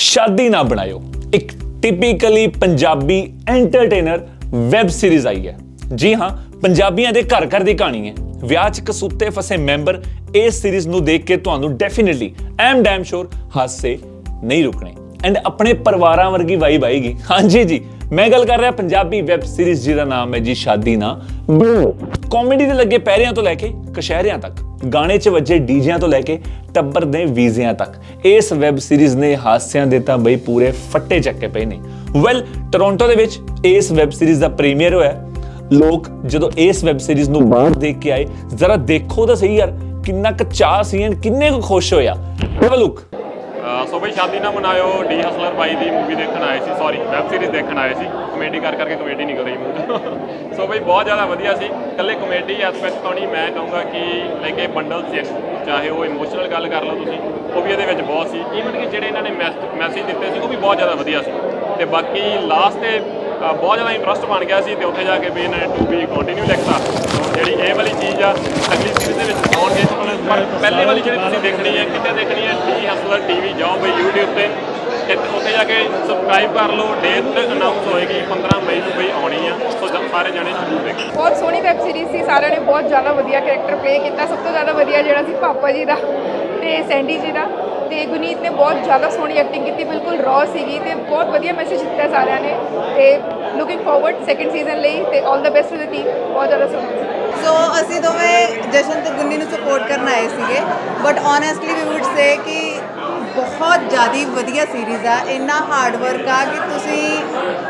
ਸ਼ਾਦੀ ਨਾ ਬਣਾਇਓ। ਇੱਕ typically Punjabi entertainer web series ਆਈ ਹੈ। ਜੀ ਹਾਂ, ਪੰਜਾਬੀਆਂ ਦੇ ਘਰ ਘਰ ਦੀ ਕਹਾਣੀ ਹੈ। ਵਿਆਹ 'ਚ ਕਸੂਤੇ ਫਸੇ ਮੈਂਬਰ ਇਸ ਸੀਰੀਜ਼ ਨੂੰ ਦੇਖ ਕੇ ਤੁਹਾਨੂੰ ਡੈਫੀਨਿਟਲੀ ਐਮ ਡੈਮ ਸ਼ੋਰ ਹਾਸੇ ਨਹੀਂ ਰੁਕਣੇ। ਐਂਡ ਆਪਣੇ ਪਰਿਵਾਰਾਂ ਵਰਗੀ ਵਾਈਬ ਆਏਗੀ। ਹਾਂਜੀ ਜੀ ਮੈਂ ਗੱਲ ਕਰ ਰਿਹਾ ਪੰਜਾਬੀ ਵੈਬ ਸੀਰੀਜ਼ ਜਿਹਦਾ ਨਾਮ ਹੈ ਜੀ ਸ਼ਾਦੀ ਨਾ। ਕਾਮੇਡੀ ਦੇ ਲੱਗੇ ਪੈਰਿਆਂ ਤੋਂ ਲੈ ਕੇ ਕਸ਼ਹਿਰਿਆਂ ਤੱਕ, ਗਾਣੇ 'ਚ ਵੱਜੇ ਡੀਜਿਆਂ ਤੋਂ ਲੈ ਕੇ ਟੱਬਰ ਦੇ ਵੀਜ਼ਿਆਂ ਤੱਕ। ਇਸ ਵੈਬ ਸੀਰੀਜ਼ ਨੇ ਹਾਸਿਆਂ ਦੇ ਤਾਂ ਬਈ ਪੂਰੇ ਫੱਟੇ ਚੱਕੇ ਪਏ ਨੇ। ਵੈਲ ਟੋਰਾਂਟੋ ਦੇ ਵਿੱਚ ਇਸ ਵੈਬ ਸੀਰੀਜ਼ ਦਾ ਪ੍ਰੀਮੀਅਰ ਹੋਇਆ। ਲੋਕ ਜਦੋਂ ਇਸ ਵੈਬ ਸੀਰੀਜ਼ ਨੂੰ ਬਾਹਰ ਦੇਖ ਕੇ ਆਏ, ਜ਼ਰਾ ਦੇਖੋ ਤਾਂ ਸਹੀ ਯਾਰ, ਕਿੰਨਾ ਕੁ ਚਾਹ ਸੀ ਐਂਡ ਕਿੰਨੇ ਕੁ ਖੁਸ਼ ਹੋਇਆ। ਹੈਵ ਲੁੱਕ ਅਹ ਸੋ ਬਈ ਸ਼ਾਦੀ ਨਾ ਮਨਾਇਓ। ਡੀ ਹਸਲਰ ਬਾਈ ਦੀ ਮੂਵੀ ਦੇਖਣ ਆਏ ਸੀ ਸੌਰੀ ਵੈਬ ਸੀਰੀਜ਼ ਦੇਖਣ ਆਏ ਸੀ। ਕਮੇਡੀ ਕਰ ਕਰਕੇ ਕਮੇਡੀ ਨਹੀਂ ਕਰ ਰਹੀ ਮੂੰਹ ਸੋ ਬਈ ਬਹੁਤ ਜ਼ਿਆਦਾ ਵਧੀਆ ਸੀ। ਇਕੱਲੇ ਕਮੇਡੀ ਐਸਪੈਕਟ ਤੋਂ ਨਹੀਂ, ਮੈਂ ਕਹੂੰਗਾ ਕਿ ਲਾਈਕ ਇਹ ਬੰਡਲ ਸੀ ਚਾਹੇ ਉਹ ਇਮੋਸ਼ਨਲ ਗੱਲ ਕਰ ਲਓ ਤੁਸੀਂ, ਉਹ ਵੀ ਇਹਦੇ ਵਿੱਚ ਬਹੁਤ ਸੀ। ਈਵਨ ਕਿ ਜਿਹੜੇ ਇਹਨਾਂ ਨੇ ਮੈਸੇਜ ਦਿੱਤੇ ਸੀ, ਉਹ ਵੀ ਬਹੁਤ ਜ਼ਿਆਦਾ ਵਧੀਆ ਸੀ। ਤੇ ਬਾਕੀ ਲਾਸਟ ਤੇ ਬਹੁਤ ਜ਼ਿਆਦਾ ਇੰਟਰਸਟ ਬਣ ਗਿਆ ਸੀ ਤੇ ਉੱਥੇ ਜਾ ਕੇ ਵੀ ਇਹਨਾਂ ਨੇ ਟੂ ਬੀ ਕੰਟੀਨਿਊ ਲਿਖਤਾ ਜਿਹੜੀ ਇਹ ਵਾਲੀ ਚੀਜ਼ ਆ, ਅਗਲੀ ਸੀਰੀਜ਼ ਦੇ ਵਿੱਚ ਆਉਣਗੇ। ਪਰ ਪਹਿਲੇ ਵਾਲੀ ਜਿਹੜੀ ਤੁਸੀਂ ਦੇਖਣੀ ਹੈ, ਕਿੱਥੇ ਦੇਖਣੀ ਹੈ ਹਸਲਰ ਟੀਵੀ ਜਾਓ ਬਈ YouTube ਤੇ। ਤੇ ਉੱਥੇ ਜਾ ਕੇ ਸਬਸਕ੍ਰਾਈਬ ਕਰ ਲਓ। ਡੇਟ ਅਨਾਉਂਸ ਹੋਏਗੀ। 15 ਮਈ ਨੂੰ ਬਈ ਆਉਣੀ ਆ। ਸੋ ਸਾਰੇ ਜਣੇ ਜ਼ਰੂਰ ਦੇਖੋ ਬਹੁਤ ਸੋਹਣੀ ਵੈਬ ਸੀਰੀਜ਼ ਸੀ। ਸਾਰਿਆਂ ਨੇ ਬਹੁਤ ਜ਼ਿਆਦਾ ਵਧੀਆ ਕੈਰੈਕਟਰ ਪਲੇ ਕੀਤਾ। ਸਭ ਤੋਂ ਜ਼ਿਆਦਾ ਵਧੀਆ ਜਿਹੜਾ ਸੀ ਪਾਪਾ ਜੀ ਦਾ ਤੇ ਸੈਂਡੀ ਜੀ ਦਾ। ਤੇ ਗੁਨੀਤ ਨੇ ਬਹੁਤ ਜ਼ਿਆਦਾ ਸੋਹਣੀ ਐਕਟਿੰਗ ਕੀਤੀ। ਬਿਲਕੁਲ ਰॉ ਸੀਗੀ ਤੇ ਬਹੁਤ ਵਧੀਆ ਮੈਸੇਜ ਦਿੱਤਾ ਸਾਰਿਆਂ ਨੇ। ਤੇ ਲੁਕਿੰਗ ਫਾਰਵਰਡ ਸੈਕੰਡ ਸੀਜ਼ਨ ਲਈ ਤੇ 올 ਦਾ ਬੈਸਟ ਟੂ ਦ ਟੀਮ ਬਹੁਤ ਜ਼ਿਆਦਾ ਸੋਹਣਾ ਸੀ। ਸੋ ਅਸੀਂ ਦੋਵੇਂ ਜਸ਼ਨ ਤੇ ਗੁੰਨੀ ਨੂੰ ਸਪੋਰਟ ਕਰਨ ਆਏ ਸੀਗੇ। But honestly we would say ਕਿ ਬਹੁਤ ਜ਼ਿਆਦੀ ਵਧੀਆ ਸੀਰੀਜ਼ ਆ। ਇੰਨਾ ਹਾਰਡ ਵਰਕ ਆ ਕਿ ਤੁਸੀਂ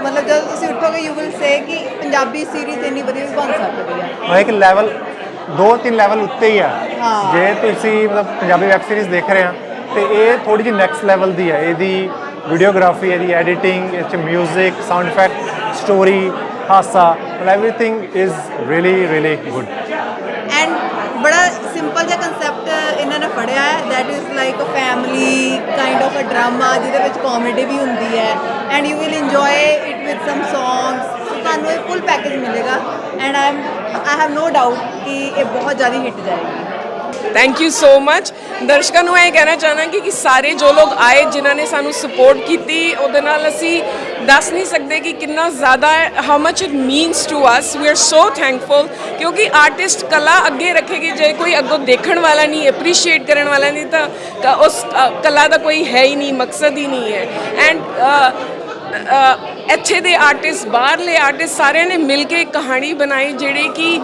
ਮਤਲਬ ਜਦੋਂ ਤੁਸੀਂ ਉੱਠੋਗੇ ਯੂ ਵਿਲ ਸੇ ਕਿ ਪੰਜਾਬੀ ਸੀਰੀਜ਼ ਇੰਨੀ ਵਧੀਆ ਵੀ ਬਣ ਸਕਦੀ ਆ। ਉਹ ਇੱਕ ਲੈਵਲ ਦੋ ਤਿੰਨ ਲੈਵਲ ਉੱਤੇ ਹੀ ਆ। ਹਾਂ। ਜੇ ਤੁਸੀਂ ਮਤਲਬ ਪੰਜਾਬੀ ਵੈਬ ਸੀਰੀਜ਼ ਦੇਖ ਰਹੇ ਆ ਤੇ ਇਹ ਥੋੜੀ ਜਿਹੀ ਨੈਕਸਟ ਲੈਵਲ ਦੀ ਹੈ ਇਹਦੀ ਵੀਡੀਓਗ੍ਰਾਫੀ ਇਹਦੀ ਐਡੀਟਿੰਗ ਇਹ ਚ 뮤직 ਸਾਊਂਡ ਇਫੈਕਟ ਸਟੋਰੀ ਹਾਸਾ everything is really really good and ਬੜਾ ਸਿੰਪਲ ਜਿਹਾ ਕਨਸੈਪਟ ਇਹਨਾਂ ਨੇ ਫੜਿਆ ਹੈ। That is like a family kind of a drama ਜਿਹਦੇ ਵਿੱਚ ਕਾਮੇਡੀ ਵੀ ਹੁੰਦੀ ਹੈ। And you will enjoy it with some songs so ਤੁਹਾਨੂੰ ਇਹ ਫੁੱਲ ਪੈਕੇਜ ਮਿਲੇਗਾ। And I am I have no doubt ਕਿ ਇਹ ਬਹੁਤ ਜ਼ਿਆਦਾ ਹਿੱਟ ਜਾਏਗੀ। ਥੈਂਕ ਯੂ ਸੋ ਮੱਚ ਦਰਸ਼ਕਾਂ ਨੂੰ ਇਹ ਕਹਿਣਾ ਚਾਹਾਂਗੀ ਕਿ ਸਾਰੇ ਜੋ ਲੋਕ ਆਏ ਜਿਨ੍ਹਾਂ ਨੇ ਸਾਨੂੰ ਸਪੋਰਟ ਕੀਤੀ ਉਹਦੇ ਨਾਲ ਅਸੀਂ ਦੱਸ ਨਹੀਂ ਸਕਦੇ ਕਿ ਕਿੰਨਾ ਜ਼ਿਆਦਾ how much it means to us we are so thankful ਕਿਉਂਕਿ ਆਰਟਿਸਟ ਕਲਾ ਅੱਗੇ ਰੱਖੇਗੀ ਜੇ ਕੋਈ ਅੱਗੋਂ ਦੇਖਣ ਵਾਲਾ ਨਹੀਂ ਐਪਰੀਸ਼ੀਏਟ ਕਰਨ ਵਾਲਾ ਨਹੀਂ ਤਾਂ ਕ- ਉਸ ਅ, ਕਲਾ ਦਾ ਕੋਈ ਹੈ ਹੀ ਨਹੀਂ ਮਕਸਦ ਹੀ ਨਹੀਂ ਹੈ। ਐਂਡ ਇੱਥੇ ਦੇ ਆਰਟਿਸਟ ਬਾਹਰਲੇ ਆਰਟਿਸਟ ਸਾਰਿਆਂ ਨੇ ਮਿਲ ਕੇ ਇੱਕ ਕਹਾਣੀ ਬਣਾਈ ਜਿਹੜੀ ਕਿ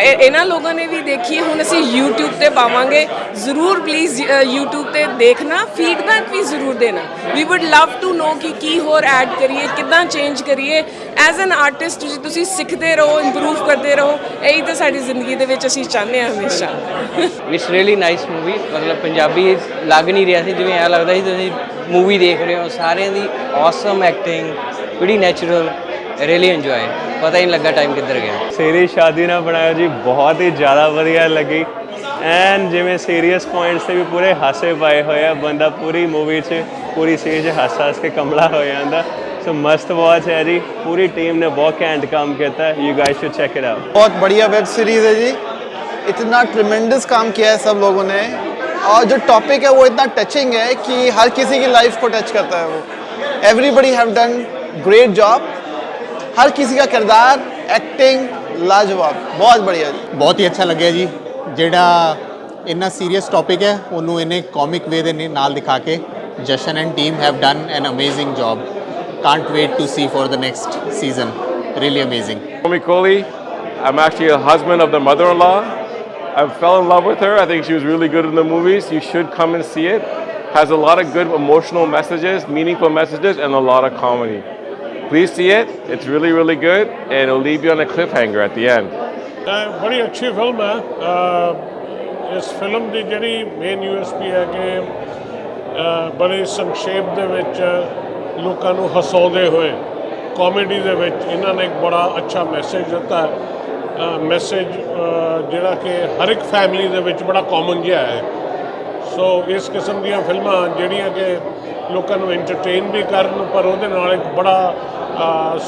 ਇਹ- ਇਹਨਾਂ ਲੋਕਾਂ ਨੇ ਵੀ ਦੇਖੀ ਹੈ। ਹੁਣ ਅਸੀਂ YouTube ਤੇ ਪਾਵਾਂਗੇ। ਜ਼ਰੂਰ ਪਲੀਜ਼ YouTube ਤੇ ਦੇਖਣਾ ਫੀਡਬੈਕ ਵੀ ਜ਼ਰੂਰ ਦੇਣਾ। ਵੀ ਊਡ ਲਵ ਟੂ ਨੋ ਕਿ ਕੀ ਹੋਰ ਐਡ ਕਰੀਏ, ਕਿੱਦਾਂ ਚੇਂਜ ਕਰੀਏ। ਐਜ਼ ਐਨ ਆਰਟਿਸਟ ਤੁਸੀਂ ਤੁਸੀਂ ਸਿੱਖਦੇ ਰਹੋ ਇੰਪਰੂਵ ਕਰਦੇ ਰਹੋ। ਇਹੀ ਤਾਂ ਸਾਡੀ ਜ਼ਿੰਦਗੀ ਦੇ ਵਿੱਚ ਅਸੀਂ ਚਾਹੁੰਦੇ ਹਾਂ ਹਮੇਸ਼ਾ। ਇਟਸ ਰੀਅਲੀ ਨਾਈਸ ਮੂਵੀ ਮਤਲਬ ਪੰਜਾਬੀ ਲੱਗ ਨਹੀਂ ਰਿਹਾ ਸੀ, ਜਿਵੇਂ ਐਂ ਲੱਗਦਾ ਸੀ ਤੁਸੀਂ ਮੂਵੀ ਦੇਖ ਰਹੇ ਹੋ। ਸਾਰਿਆਂ ਦੀ ਔਸਮ ਐਕਟਿੰਗ ਬੜੀ ਨੈਚੁਰਲ रियली एंजॉय पता ही नहीं लगा टाइम किधर गया। सीरी शादी ना बनाया जी बहुत ही ज़्यादा बढ़िया लगी। एंड जिमें सीरियस पॉइंट्स से भी पूरे हासे पाए हुए बंदा पूरी मूवी से पूरी सीरीज़ ਸੀਰੀਜ਼ ਹੱਸ के कमला हो जाता। सो मस्त वॉच है जी पूरी टीम ने बहुत कैंट काम किया है you guys should check it out बहुत बढ़िया वेब सीरीज़ है जी। इतना ट्रिमेंडस काम किया है सब लोगों ने। और जो टॉपिक है वो इतना टचिंग है कि हर किसी की लाइफ को टच करता है वो। Everybody have done great job हर किसी का किरदार एक्टिंग ਲਾਜਵਾਬ बहुत बढ़िया। ਜੀ ਬਹੁਤ ਹੀ ਅੱਛਾ ਲੱਗਿਆ जी। जेडा ਇੰਨਾ ਸੀਰੀਅਸ ਟੌਪਿਕ है, ਉਹਨੂੰ ਇਹਨੇ ਕਾਮਿਕ ਵੇ ਦੇ ਨਾਲ ਦਿਖਾ ਕੇ Jashan and team have done an amazing job can't wait to see for the next season really amazing ਕੋਮੀ ਕੋਲੀ I'm actually a husband of the mother-in-law. I fell in love with her. I think she was really good in the movies. You should come and see it. Has a lot of good emotional messages, meaningful messages, and a lot of comedy. Please see it. It's really, really good, and it'll leave you on a cliffhanger at the end. ਬੜੀ ਅੱਛੀ film ਹੈ ਇਸ film ਦੀ ਜਿਹੜੀ main USP ਹੈ ਕਿ ਬੜੇ ਸੰਖੇਪ ਦੇ ਵਿੱਚ ਲੋਕਾਂ ਨੂੰ ਹਸਾਉਂਦੇ ਹੋਏ ਕਾਮੇਡੀ ਦੇ ਵਿੱਚ ਇਹਨਾਂ ਨੇ ਇੱਕ ਬੜਾ ਅੱਛਾ ਮੈਸੇਜ ਦਿੱਤਾ ਮੈਸੇਜ ਜਿਹੜਾ ਕਿ ਹਰ ਇੱਕ ਫੈਮਿਲੀ ਦੇ ਵਿੱਚ ਬੜਾ ਕਾਮਨ ਜਿਹਾ ਹੈ ਸੋ ਇਸ ਕਿਸਮ ਦੀਆਂ ਫਿਲਮਾਂ ਜਿਹੜੀਆਂ ਕਿ ਲੋਕਾਂ ਨੂੰ ਐਂਟਰਟੇਨ ਵੀ ਕਰਨ, ਪਰ ਉਹਦੇ ਨਾਲ ਇੱਕ ਬੜਾ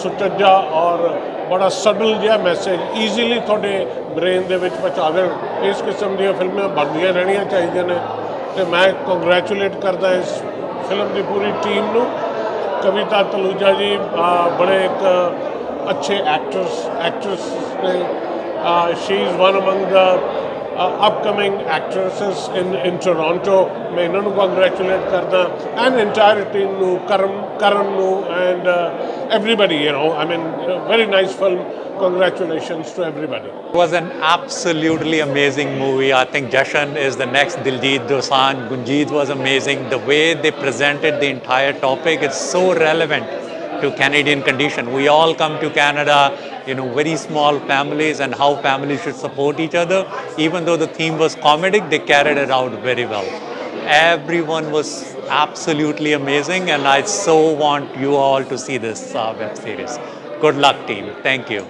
ਸੁਚੱਜਾ ਔਰ ਬੜਾ ਸਡਲ ਜਿਹਾ ਮੈਸੇਜ ਈਜ਼ੀਲੀ ਤੁਹਾਡੇ ਬ੍ਰੇਨ ਦੇ ਵਿੱਚ ਪਹੁੰਚਾਵੇ ਇਸ ਕਿਸਮ ਦੀਆਂ ਫਿਲਮਾਂ ਬਣਦੀਆਂ ਰਹਿਣੀਆਂ ਚਾਹੀਦੀਆਂ ਨੇ ਤੇ ਮੈਂ ਕੰਗ੍ਰੈਚੁਲੇਟ ਕਰਦਾ ਇਸ ਫਿਲਮ ਦੀ ਪੂਰੀ ਟੀਮ ਨੂੰ। ਕਵਿਤਾ ਤਲੂਜਾ ਜੀ ਬੜੇ ਇੱਕ ਅੱਛੇ ਐਕਟਰਸ ਐਕਟਰਸ ਨੇ। She is one among the upcoming ਐਕਟਰੈਸਸ in in Toronto ਮੈਂ ਇਹਨਾਂ ਨੂੰ ਕੰਗ੍ਰੈਚੁਲੇਟ ਕਰਦਾ ਐਂਡ ਇੰਟਾਇਰ ਟੀਮ ਨੂੰ ਕਰਮ ਕਰਨ ਨੂੰ and everybody you know i mean very nice film congratulations to everybody It was an absolutely amazing movie. I think Jashan is the next Diljit Dosanjh. Gunjit was amazing. The way they presented the entire topic is so relevant to Canadian condition. We all come to Canada, you know, very small families and how families should support each other. Even though the theme was comedic, they carried it out very well. Everyone was absolutely amazing, and I so want you all to see this uh, web series. Good luck, team. Thank you.